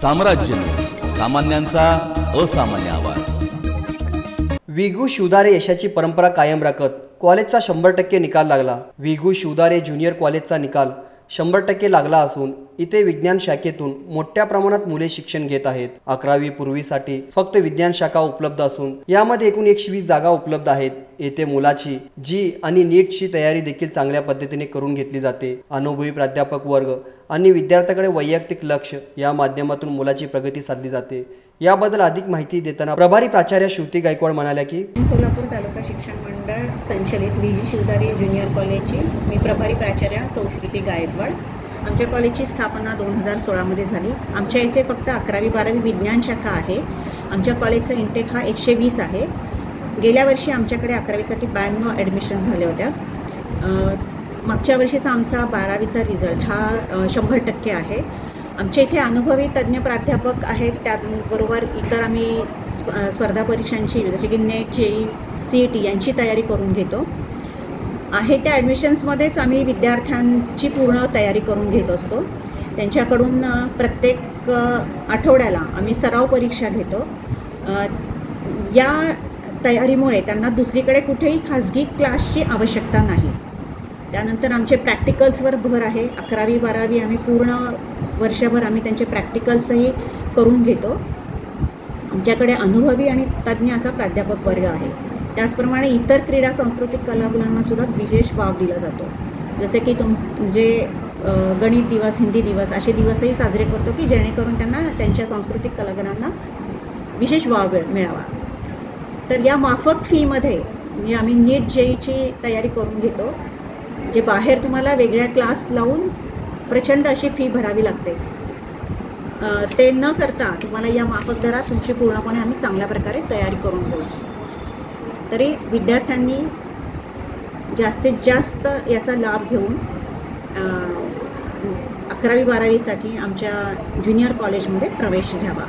साम्राज्य सामान्यांचा असामान्य आवाज. विगू शिवदारे यशाची परंपरा कायम राखत कॉलेजचा शंभर टक्के निकाल लागला. विगू शिवदारे ज्युनियर कॉलेजचा निकाल शंभर टक्के लागला असून इथे विज्ञान शाखेतून मोठ्या प्रमाणात मुले शिक्षण घेत आहेत. अकरावी पूर्वीसाठी फक्त विज्ञान शाखा उपलब्ध असून यामध्ये एकूण एकशे वीस जागा उपलब्ध आहेत. येथे मुलाची जी आणि नीटची तयारी देखील चांगल्या पद्धतीने करून घेतली जाते. अनुभवी प्राध्यापक वर्ग आणि विद्यार्थ्याकडे वैयक्तिक लक्ष या माध्यमातून मुलाची प्रगती साधली जाते. याबद्दल अधिक माहिती देताना प्रभारी प्राचार्य श्रुती गायकवाड म्हणाल्या की सोलापूर तालुका शिक्षण मंडळ संचलित व्ही. जी. शिवदारी ज्युनियर कॉलेजची मी प्रभारी प्राचार्य संस्कृती गायकवाड. आमच्या कॉलेजची स्थापना दोन हजार सोळामध्ये झाली. आमच्या इथे फक्त अकरावी बारावी विज्ञान शाखा आहे. आमच्या कॉलेजचा इंटेक हा एकशे वीस आहे. गेल्या वर्षी आमच्याकडे अकरावीसाठी ब्याण्णव ॲडमिशन झाल्या होत्या. मागच्या वर्षीचा आमचा बारावीचा रिझल्ट हा शंभर टक्के आहे. आमच्या इथे अनुभवी तज्ज्ञ प्राध्यापक आहेत त्याचबरोबर इतर आम्ही स्प- स्पर्धा परीक्षांची जसे की NET JEE C E T यांची तयारी करून घेतो. आहे त्या ॲडमिशन्समध्येच आम्ही विद्यार्थ्यांची पूर्ण तयारी करून घेत असतो. त्यांच्याकडून प्रत्येक आठवड्याला आम्ही सराव परीक्षा घेतो. या तयारीमुळे त्यांना दुसरीकडे कुठेही खाजगी क्लासची आवश्यकता नाही. त्यानंतर आमचे प्रॅक्टिकल्सवर भर आहे. अकरावी बारावी आम्ही पूर्ण वर्षभर आम्ही त्यांचे प्रॅक्टिकल्सही करून घेतो. आमच्याकडे अनुभवी आणि तज्ज्ञ असा प्राध्यापक वर्ग आहे. त्याचप्रमाणे इतर क्रीडा सांस्कृतिक कलागुणांनासुद्धा विशेष वाव दिला जातो. जसे की तुम म्हणजे गणित दिवस हिंदी दिवस असे दिवसही साजरे करतो की जेणेकरून त्यांना त्यांच्या सांस्कृतिक कलागुणांना विशेष वाव मिळ- मिळावा. तर या माफक फीमध्ये म्हणजे आम्ही नीट जेईची तयारी करून घेतो जे बाहेर तुम्हाला वेगळ्या क्लास लावून प्रचंड अशी फी भरावी लागते. ते न करता तुम्हाला या माफक दरात तुमची पूर्णपणे आम्ही चांगल्या प्रकारे तयारी करून घेऊ. तरी विद्यार्थ्यांनी जास्तीत जास्त याचा लाभ घेऊन अकरावी बारावीसाठी आमच्या ज्युनियर कॉलेजमध्ये प्रवेश घ्यावा.